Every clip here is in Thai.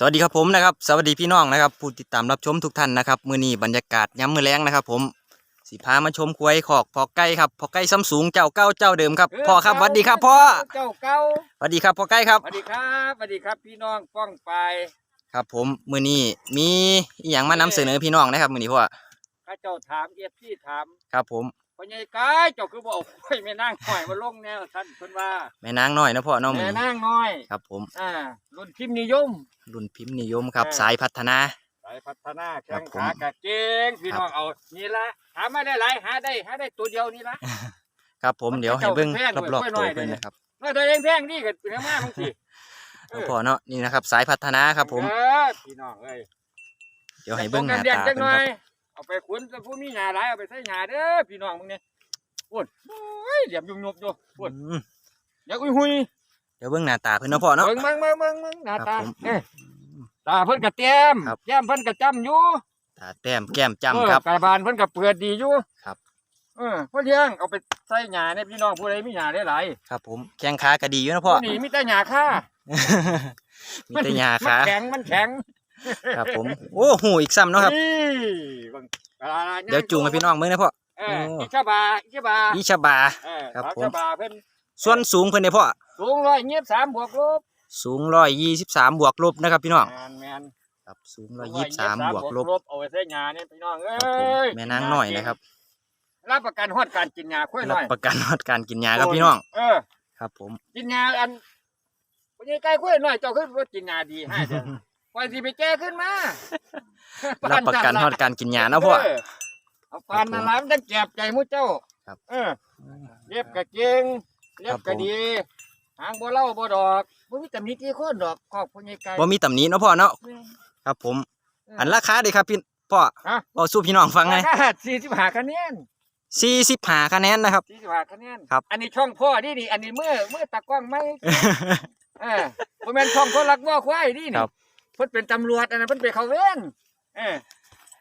สวัสดีครับผมนะครับสวัสดีพี่น้องนะครับผู้ติดตามรับชมทุกท่านนะครับมื้อนี้บรรยากาศย้ำมื้อแรงนะครับ ผมสิพามาชมควายขอกพอไก่ครับพอไก่ซ้ำสูงเจ้าเก้าเจ้าเดิมครับพ่อครับสวัสดีครับพ่อเจ้าเก่าสวัสดีครับพ่อไก่ครับสวัสดีครับสวัสดีครับพี่น้องป้องไปครับ ผมมื้อนี้มีอหย่างมานำเสนอพี่น้องนะครับมื้อนี้พ่อข้าเจ้าถามเอฟซีถามครับผม พ่อใหญ่กายเจ้าคือบอกโอ้ยแม่นางน้อยมาลงแนวท่านเพิ่นว่าแม่นางน้อยนะพ่อเน้องมื้แม่อนี้นางน้อยครับผมอ่ารุ่นพิมพ์นิยม รุ่นพิมพ์นิยมครับเออ สายพัฒนา สายพัฒนาครัแข้บงผม ขากะเก่งพี่น้องเอานี่ละหามาได้หลายหาได้หาได้ตัวเดียวนี่ละ ครับผมมันเดี๋ยวให้เบิ่งเจ้าเป็นแพงรอบๆด้วยตัวกล้วยน้อยเพิ่นเลยนะครับว่าตัวเองแพงนี่ก็เป็นมากบางทีครับพ่อเนาะนี่นะครับสายพัฒนาครับผมเออพี่น้องเอ้ยเดี๋ยวให้เบิ่งหน้าเรียนตาจัเพิ่งนหน่คอรับย เอาไปขุนจะผู้มีหญ้าหลายเอาไปใส่หญ้าเด้อพี่น้องมึงเนี่ยโอ้ยโอ้ยเหลี่ยมยุ่งยบอยู่โอ้ยอืมอย่าอุ้ยหุยเดี๋ยวเบิ่งหน้าตาเพิ่นเนาะพ่อเนาะ เบิ่งเบิ่งเบิ่งเบิ่งเบิ่งหน้าครัตาบผมเอ้ยตาเพิ่นก็เต็มครับแก้มเพิ่นก็จำอยู่ตาแต้มแก้มเออจ้ำครับกายบานเพิ่นก็เปิดดีอยู่ครับ เออพ่อเลี้ยงเอาไปใส่หญ้าเนี่ยพี่น้องผู้ใดมีหญ้าได้หลายครับผมแข้งขาก็ดีอยู่นะพ่อ ผู้นี่มีแต่หญ้าค่า มีแต่หญ้ามัขา นแข็งมันแข็ง ครับผม โอ้หูอีกซ้ำเนาะครับนี่เบิ่งวลาย่เดี๋ยวจูงให้พี่น้องเบิ่งนะพ่อเออโอ้อิชาบาอิชาบาอีชาบาเออครับสาวผมชาบาเพิ่นส่วนสูงเพิ่นเนี่ยพ่อ สูงร้อยยี่สิบสามบวกลบ สูงร้อยยี่สิบสามบวกลบนะครับพี่น้องแมนแมนครับสูงร้อยยี่สิบสามบวกลบเอาไว้ใส่หญ้าเนี่ยพี่น้องเอ้ครับผมยแม่นางน้อยนะครับ รับประกันฮอดการกินหญ้าค่อยหรัน่บอยประกันฮอดการกินยาครับพี่น้อง เออ ครับผม กินหญ้าอันวันนี้ไก่ค่อยหน่อยเจ้าขึ้นรถกินหญ้าดีให้เด้อ ปล่อยสิไปแก้ขึ้นมารับประกันฮอดการกินยานะพ่อเเอาปานนั่นล่ะมันจะแก็บใจหมู่เจ้าครับ เออ เล็บก็เก่งเล็บก็ดีหางบ่เล่าบ่ดอกบ่มีแต่มีกี่คนดอกครอบพ่อใหญ่ไก่บ่มีตำหนิเนาะพ่อเนาะครับผม อันราคาเด้ครับพี่พ่อฮะเอาสู้พี่น้องฟังไงราคา45คะแนนสี่สิบห้าคะแนนนะครับ สี่สิบห้าคะแนนครับ อันนี้ช่องพ่อนี่นี่อันนี้เมื่อเมื่อตากล้องไม่เออบ่แม่นช่องคนรักว่าควายนี่คนี่รับเพิ่นเป็นตำรวจอันนั้นเพิ่นไปเข้าเวรเออ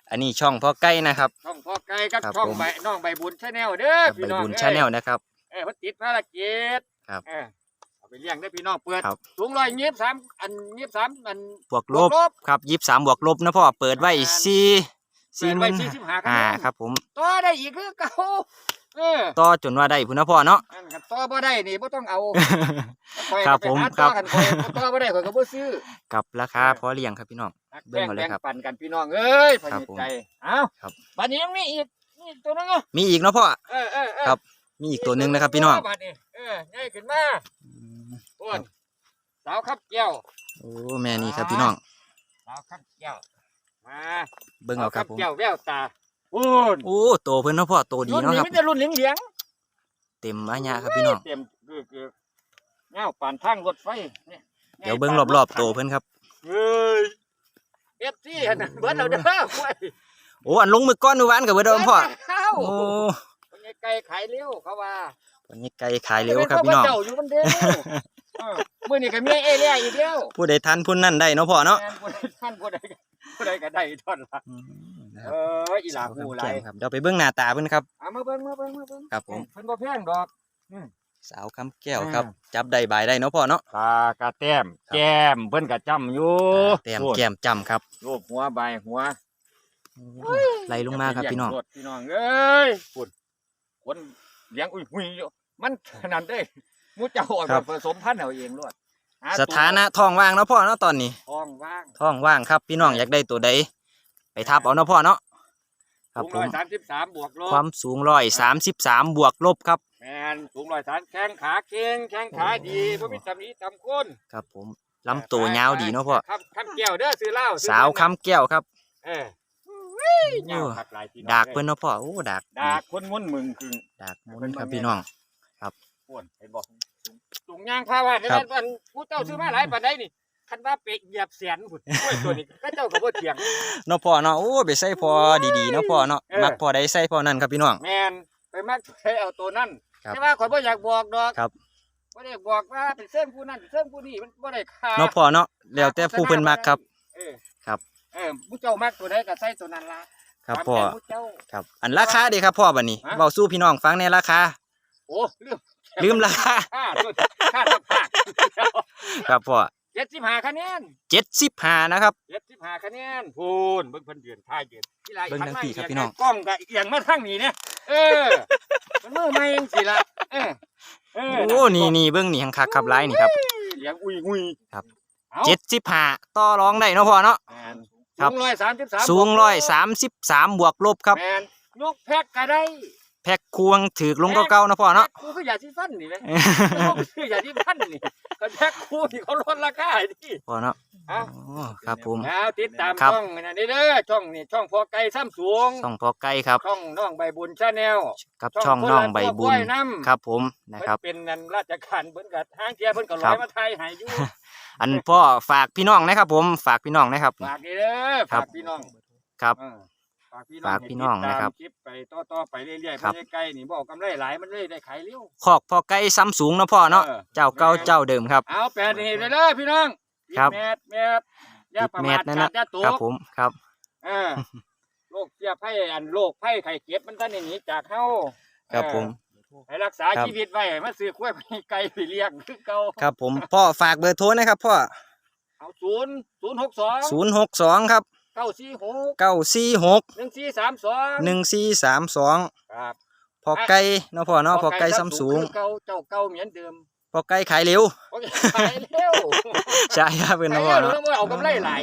อันนี้ช่องพ่อไก่นะครับ ช่องพ่อไก่กับครับช่องผม ใบน้องใบบุญชาแนลเด้อกับพี่ใบน้องบุญเอ้ยชาแนลนะครับ เออเพิ่นติดภารกิจครับเออเอาไปเลี้ยงได้อพี่น้องเปิดครับสูงร้อยยี่สิบสามอันยี่สิบสามอันบวกลบครับยี่สิบสามบวกลบนะพ่อเปิดไว้ประมาณสี่เปิสี่ดหไว้มื่นสี่สิบห้าคะอ่าแนนครับผม ต่อได้อีกคือเก่า เออต่อจนว่าได้พุ่นนะพ่อเนาะ อันกันต่อบ่ได้นี่บ่ต้องเอาข้อยครับก็ไปผมหาครัต่อบกันข้อยต่อบ่ได้ข้อยก็บ่ซื้อกับราคาพอเลี้ยงครับพี่น้อง นักเบิ่แบ่งงเอาเลยแบ่งครับปันกันพี่น้องเอ้ยพครัญิบผมใจเอ้าครับ บัดนี้ยังมีอีกนี่ตัวนึงอะมีอีกเนาะพ่อ เออเออเออครับ มีอีกตัวหนึ่งนะครับพี่น้องบัดนี้เออง่ายขึ้นมาอ้วนสาวขับแก้วโอ้แม่นี่ครับพี่น้อง สาวขับแก้วมาเบิ่งเอาครับสวผมแก้วแววตา อ้วนโอ้โตเพิ่นเนาะพ่อโตดีรุ่นเนาะนี้ครับ มันจะรุ่นเหลียงเหลียงเต็มอาญะครับพี่น้องเต็มคือคือเงาป่านทางรถไฟเนี่ยเดี๋ยวเบิ่งรอบๆโตเพิ่นครับ เฮ้ยเอฟซีอันนั้นเบิร์ดเราเด้อเว้ยโอ้อันลงมือก้อนมือวานกับเบิดเดิมพ่อเข้าโอ้คนไกลขายเร็วเขาว่า วันนี้ไก่ขายเร็วครับพี่น้อง เจ้าอยู่มันเด้อเออมื่อนี้ก็มีเอเลียอีกแล้วผู้ใดทันผู้นั้นได้เนาะพ่อเนาะแม่ผู้ใดท่านผู้ใดผู้ใดก็ได้ทอนละอืม นะคเอรับออีหลาหูไหลสาวคำแก้มครับเดี๋ยวไปเบิ่งหน้าตาเพิ่นครับเอามาเบิ่งมาเบิ่งมาเบิ่งครับผมเพิ่นบ่แพงดอกสาวคำแก้วครับ จับได้บายได้เนาะพ่อเนาะตากระแต้มครับแก้มเพิ่นก็จำอยู่แต้มแก้มจำครับรูปหัวใบหัวไล่ลงมาครับพี่น้องเลี้ยรถพี่น้องเอ้ยปุ่นคนเลี้ยงอุ้ยหุยอยู่มันขนาดได้มูเจ้าอ่อนครับผสมพันธุ์เอาเองรวดหสถานะท้องว่างเนาะพ่อเนาะตอนนี้ท้องว่างท้องว่างครับพี่น้องอยากได้ตัวใด ไปทับเอาเนาะพ่อเนาะครับสูงผร้อมยสามสิบสามบวกลบความสูงร้อยสามสิบสามบวกลบครับแมนสูงร้อยสามแข้งขาเก่งแข้งขาดีบ่มีตำหนิตำคนครับผมลำตัวยาวดีเนาะพ่อคำคำแก้วเด้อซื้อเหล้าซื้อสาวคำแก้วครับ เออโอ้เงาขัดลายพี่น้องดากเพิ่นเนาะพ่อโอ้ดากดากคนม้วนมึงคือดากมุนครับพี่น้องปวนเห็นบอกสูงย่างพาว่าในครับนั้นผู้เจ้าซื้อมาหลายปานใดนี่ คันว่าเป็ดเหยียบแสนพุ่นโอ้ยตัวนี้ก็เจ้าก็บ่เถียง เนาะพ่อเนาะโอ้ไปใส่พ่อดีๆเนาะพ่อเนาะเออ มักพ่อใดใส่พ่อนั่นครับพี่น้อง แมนไปมักใช้เอาตัวนั่นครับแต่ว่าข่อยบ่อยากบอกดอกครับ บ่ได้บอกว่าเป็นเส้นผู้นั่นเป็นเส้นผู้นี่มันบ่ได้ค่าเนาะพ่อเนาะแล้วแต่ผู้เพิ่นมักครับ เออครับ เออผู้เจ้ามักตัวใดก็ใส่ตัวนั้นล่ะครับตามพ่อใจผู้เจ้า ครับ อันราคาเด้ครับพ่อบัดนี้ฮะ เว้าสู้พี่น้องฟังในราคาโอ้ลืมลืมราคา ค่าตัวค่าทับผ้าครับพ่อ เจ็ดสิบห้าคะแนนเจ็ดสิบห้านะครับ เจ็ดสิบห้าคะแนนพูนเบิ่งเพิ่นเดือนท้ายเดือนที่ไรเบิ่งทั้งปีครับพี่น้อง กล้องกับเอียงมาทางนี้เนี่ยเออมันมือไม่ยังสิละเออเออโอ้นี่นี่เบิ้งนี่หังคักขับไล่นี่ครับเสียงอุ้ยอุ้ยครับเอาเจ็ดสิบห้าต่อรองได้เนาะพ่อเนาะแมนครับสูงร้อยสามสิบสามสูงร้อยสามสิบสามบวกลบครับแมนยกแพ็กก็ได้ แพ็คควงถือลงเก่าๆเนาะพ่อเนาะแพ็คคู่คืออยาที่ฟันนี่ไหมคืออยาที่ฟันนี่ก็แพ็กคู่ที่เขาลดราคาดิพ่อเนาะเอ้าอ๋อครับผมแล้วติดตามครับช่องนี่นะนี่เด้อช่องนี่ช่องพอไก่ซ้ำสูงช่องพอไก่ครับช่องน้องใบบุญชาแนลกับช่องน้องใบบุญน้ำครับผมนะครับเพิ่นเป็นนันราชการเพิ่นกับห้างเทียเพิ่นก็ครัร้อบยมาไทยให้อยู่อันพ่อฝากพี่น้องนะครับผมฝากพี่น้องนะครับฝากนี่เด้อครับฝากพี่น้องครับเออ ฝากพี่น้องฝากพี่น้องให้ติดตามนะครับคลิปไปต่อๆไปเรื่อยๆครับไปใกล้ๆนี่บอกกำไรหลายมันเลยได้ขายเร็วคอกพอไก่ซ้ำสูงเนาะพ่อเนาะออเจ้าเก่าเจ้าเดิมครับเอาแปดนี่ไปเลยพี่น้องครับแมดแมดอย่าประแมมาททนั่นขานะดอย่าตครับกผมครับเออโรคเสียไข้อันโรคไข้ไข้เก็บมันท่านหนีจากเฮาครับผมเออให้รักษาครับชีวิตไว้ให้มาซื้อกล้วยไปไก่ไปเลี้ยงคือเก่าครับผมพ่อฝากเบอร์โทรนะครับพ่อเอาศูนย์ศูนย์หกสองศูนย์หกสองครับ เก้าสี่หกเก้าสี่หกหนึ่งสี่สามสองหนึ่งสี่สามสองครับพอไก่เนาะพ่อเนาะพอไก่ซ้ำสูงคือเก่าเจ้าเก่าเหมือนเดิมพอไก่ขายเร็วโอเคขายเร็วใช่ครับเป็นขายนะพ่อเร็วเนาะต้องเอากำไรหลาย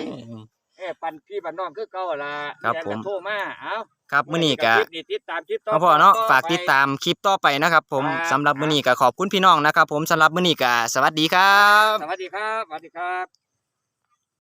เอ้ปันพี่ปันน้องคือเก่าล่ะครับแทนผมกันโทรมาเอาครับมื้อนี้ก็คลิปนี้ติดตามคลิปต่อเนาะพ่อเนาะต่อฝากไปติดตามคลิปต่อไปนะครับผมครับสำหรับมื้อนี้ก็ขอบคุณพี่น้องนะครับผมสำหรับมื้อนี้ก็สวัสดีครับ สวัสดีครับสวัสดีครับ